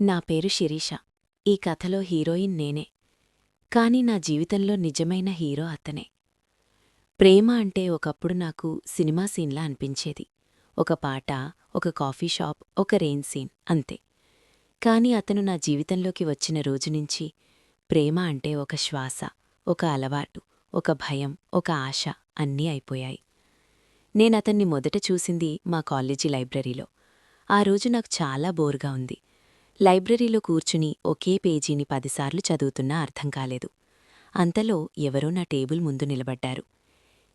నా పేరు శిరీష. ఈ కథలో హీరోయిన్ నేనే. కాని నా జీవితంలో నిజమైన హీరో అతనే. ప్రేమ అంటే ఒకప్పుడు నాకు సినిమా సీన్లా అనిపించేది. ఒక పాట ఒక కాఫీ షాప్ ఒక రెయిన్ సీన్ అంతే. కాని అతను నా జీవితంలోకి వచ్చిన రోజునుంచి ప్రేమ అంటే ఒక శ్వాస ఒక అలవాటు ఒక భయం ఒక ఆశ అన్నీ అయిపోయాయి. నేనతన్ని మొదట చూసింది మా కాలేజీ లైబ్రరీలో. ఆ రోజు నాకు చాలా బోర్గా ఉంది. లైబ్రరీలో కూర్చుని ఒకే పేజీని పదిసార్లు చదువుతున్నా అర్థం కాలేదు. అంతలో ఎవరో నా టేబుల్ ముందు నిలబడ్డారు.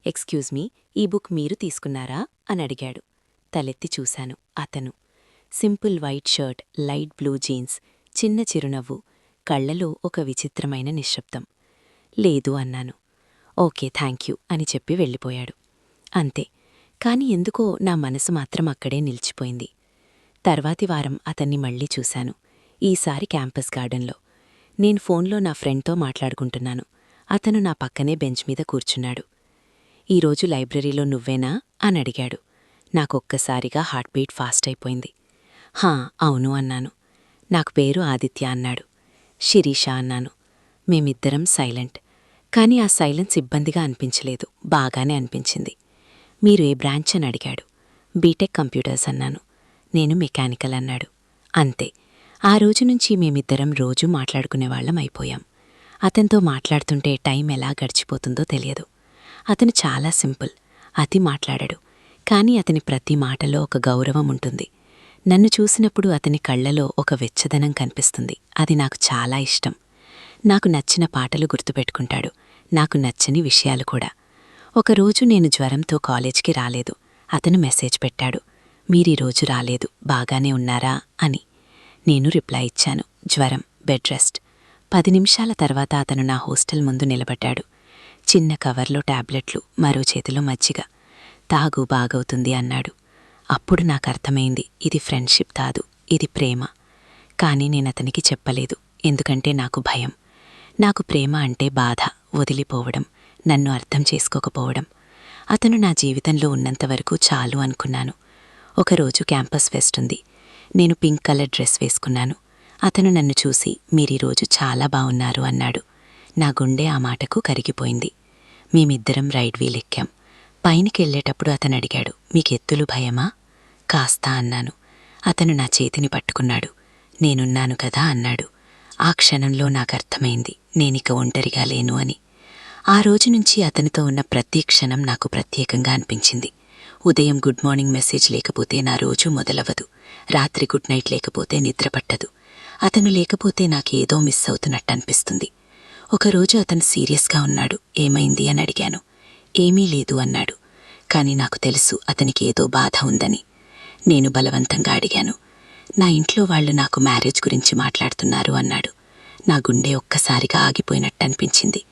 ఎక్స్క్యూజ్ మీ ఈ బుక్ మీరు తీసుకున్నారా? అని అడిగాడు. తలెత్తి చూశాను. అతను simple white shirt light blue jeans చిన్న చిరునవ్వు కళ్ళలో ఒక విచిత్రమైన నిశ్శబ్దం. లేదు అన్నాను. ఓకే థ్యాంక్ యూ అని చెప్పి వెళ్ళిపోయాడు. అంతే. కాని ఎందుకో నా మనసు మాత్రం అక్కడే నిలిచిపోయింది. తర్వాతి వారం అతన్ని మళ్ళీ చూశాను ఈసారి క్యాంపస్ గార్డెన్లో. నేను ఫోన్లో నా ఫ్రెండ్తో మాట్లాడుకుంటున్నాను. అతను నా పక్కనే బెంచ్ మీద కూర్చున్నాడు. ఈరోజు లైబ్రరీలో నువ్వేనా? అని అడిగాడు. నాకొక్కసారిగా హార్ట్ బీట్ ఫాస్ట్ అయిపోయింది. హా అవును అన్నాను. నాకు పేరు ఆదిత్య అన్నాడు. శిరీష అన్నాను. మేమిద్దరం సైలెంట్. కాని ఆ సైలెన్స్ ఇబ్బందిగా అనిపించలేదు. బాగానే అనిపించింది. మీరు ఏ బ్రాంచ్ అని అడిగాడు. బీటెక్ కంప్యూటర్స్ అన్నాను. నేను మెకానికల్ అన్నాడు. అంతే. ఆ రోజు నుంచి మేమిద్దరం రోజూ మాట్లాడుకునేవాళ్ళం అయిపోయాం. అతనితో మాట్లాడుతుంటే టైం ఎలా గడిచిపోతుందో తెలియదు. అతను చాలా సింపుల్. అతి మాట్లాడడు. కాని అతని ప్రతి మాటలో ఒక గౌరవం ఉంటుంది. నన్ను చూసినప్పుడు అతని కళ్ళలో ఒక వెచ్చదనం కనిపిస్తుంది. అది నాకు చాలా ఇష్టం. నాకు నచ్చిన పాటలు గుర్తుపెట్టుకుంటాడు. నాకు నచ్చని విషయాలు కూడా. ఒకరోజు నేను జ్వరంతో కాలేజ్కి రాలేదు. అతను మెసేజ్ పెట్టాడు. మీరీరోజు రాలేదు బాగానే ఉన్నారా? అని నేను రిప్లై ఇచ్చాను. జ్వరం బెడ్ రెస్ట్. పది నిమిషాల తర్వాత అతను నా హోస్టల్ ముందు నిలబడ్డాడు. చిన్న కవర్లో టాబ్లెట్లు మరో చేతిలో మజ్జిగ. తాగు బాగవుతుంది అన్నాడు. అప్పుడు నాకర్థమైంది ఇది ఫ్రెండ్షిప్ కాదు ఇది ప్రేమ. కానీ నేనతనికి చెప్పలేదు ఎందుకంటే నాకు భయం. నాకు ప్రేమ అంటే బాధ వదిలిపోవడం నన్ను అర్థం చేసుకోకపోవడం. అతను నా జీవితంలో ఉన్నంతవరకు చాలు అనుకున్నాను. ఒకరోజు క్యాంపస్ ఫెస్ట్ ఉంది. నేను పింక్ కలర్ డ్రెస్ వేసుకున్నాను. అతను నన్ను చూసి మీరీరోజు చాలా బావున్నారు అన్నాడు. నా గుండె ఆ మాటకు కరిగిపోయింది. మేమిద్దరం రైడ్ వీల్ ఎక్కాం. పైనకెళ్ళేటప్పుడు అతను అడిగాడు మీకెత్తులు భయమా? కాస్తా అన్నాను. అతను నా చేతిని పట్టుకున్నాడు. నేనున్నాను కదా అన్నాడు. ఆ క్షణంలో నాకర్థమైంది నేనిక ఒంటరిగా లేను అని. ఆ రోజు నుంచి అతనితో ఉన్న ప్రతి క్షణం నాకు ప్రత్యేకంగా అనిపించింది. ఉదయం గుడ్ మార్నింగ్ మెసేజ్ లేకపోతే నా రోజు మొదలవదు రాత్రి గుడ్ నైట్ లేకపోతే నిద్ర పట్టదు అతను లేకపోతే నాకేదో మిస్ అవుతున్నట్టు అనిపిస్తుంది ఒకరోజు అతను సీరియస్గా ఉన్నాడు. ఏమైంది అని అడిగాను. ఏమీ లేదు అన్నాడు. కాని నాకు తెలుసు అతనికి ఏదో బాధ ఉందని. నేను బలవంతంగా అడిగాను. నా ఇంట్లో వాళ్ళు నాకు మ్యారేజ్ గురించి మాట్లాడుతున్నారు అన్నాడు. నా గుండె ఒక్కసారిగా ఆగిపోయినట్టు అనిపించింది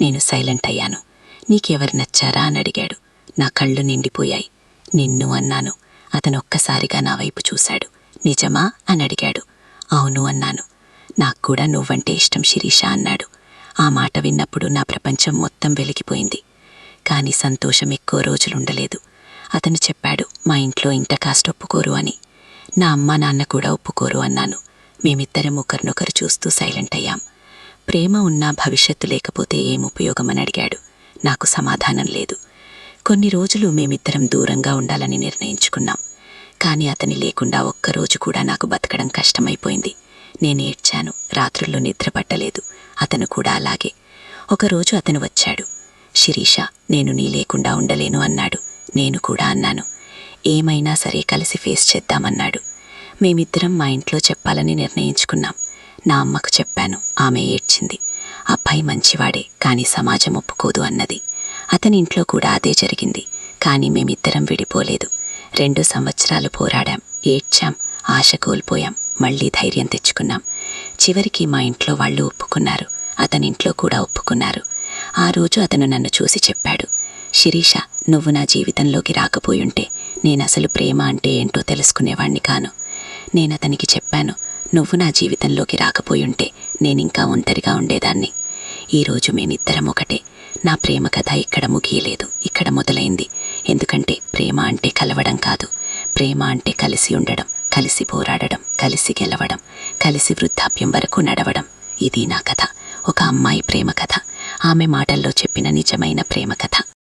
నేను సైలెంట్ అయ్యాను. నీకెవరు నచ్చారా అని అడిగాడు. నా కళ్ళు నిండిపోయాయి. నిన్ను అన్నాను. అతను ఒక్కసారిగా నా వైపు చూశాడు. నిజమా? అని అడిగాడు. అవును అన్నాను. నాకు కూడా నువ్వంటే ఇష్టం శిరీష అన్నాడు. ఆ మాట విన్నప్పుడు నా ప్రపంచం మొత్తం వెలిగిపోయింది. కాని సంతోషం ఎక్కువ రోజులుండలేదు. అతను చెప్పాడు మా ఇంట్లో ఇంట కాస్ట్ ఒప్పుకోరు అని. నా అమ్మ నాన్న కూడా ఒప్పుకోరు అన్నాను. మేమిద్దరం ఒకరినొకరు చూస్తూ సైలెంట్ అయ్యాం. ప్రేమ ఉన్నా భవిష్యత్తు లేకపోతే ఏం ఉపయోగమని అడిగాడు. నాకు సమాధానం లేదు. కొన్ని రోజులు మేమిద్దరం దూరంగా ఉండాలని నిర్ణయించుకున్నాం. కాని అతని లేకుండా ఒక్కరోజు కూడా నాకు బతకడం కష్టమైపోయింది. నేను ఏడ్చాను. రాత్రుల్లో నిద్రపట్టలేదు అతను కూడా అలాగే. ఒకరోజు అతను వచ్చాడు. శిరీష నేను నీ లేకుండా ఉండలేను అన్నాడు. నేను కూడా అన్నాను. ఏమైనా సరే కలిసి ఫేస్ చేద్దామన్నాడు మేమిద్దరం మా ఇంట్లో చెప్పాలని నిర్ణయించుకున్నాం. నా అమ్మకు చెప్పాను. ఆమె ఏడ్చింది. అబ్బాయి మంచివాడే కాని సమాజం ఒప్పుకోదు అన్నది. అతని ఇంట్లో కూడా అదే జరిగింది. కాని మేమిద్దరం విడిపోలేదు. రెండు సంవత్సరాలు పోరాడాం. ఏడ్చాం. ఆశ కోల్పోయాం. మళ్ళీ ధైర్యం తెచ్చుకున్నాం. చివరికి మా ఇంట్లో వాళ్ళు ఒప్పుకున్నారు. అతని ఇంట్లో కూడా ఒప్పుకున్నారు. ఆ రోజు అతను నన్ను చూసి చెప్పాడు. శిరీష నువ్వు నా జీవితంలోకి రాకపోయుంటే నేనసలు ప్రేమ అంటే ఏంటో తెలుసుకునేవాణ్ణి కాను. నేనతనికి చెప్పాను నువ్వు నా జీవితంలోకి రాకపోయుంటే నేనింకా ఒంటరిగా ఉండేదాన్ని. ఈరోజు మేమిద్దరం ఒకటే. నా ప్రేమ కథ ఇక్కడ ముగియలేదు. ఇక్కడ మొదలైంది. ఎందుకంటే ప్రేమ అంటే కలవడం కాదు. ప్రేమ అంటే కలిసి ఉండడం కలిసి పోరాడడం కలిసి గెలవడం కలిసి వృద్ధాప్యం వరకు నడవడం. ఇది నా కథ. ఒక అమ్మాయి ప్రేమ కథ. ఆమె మాటల్లో చెప్పిన నిజమైన ప్రేమ కథ.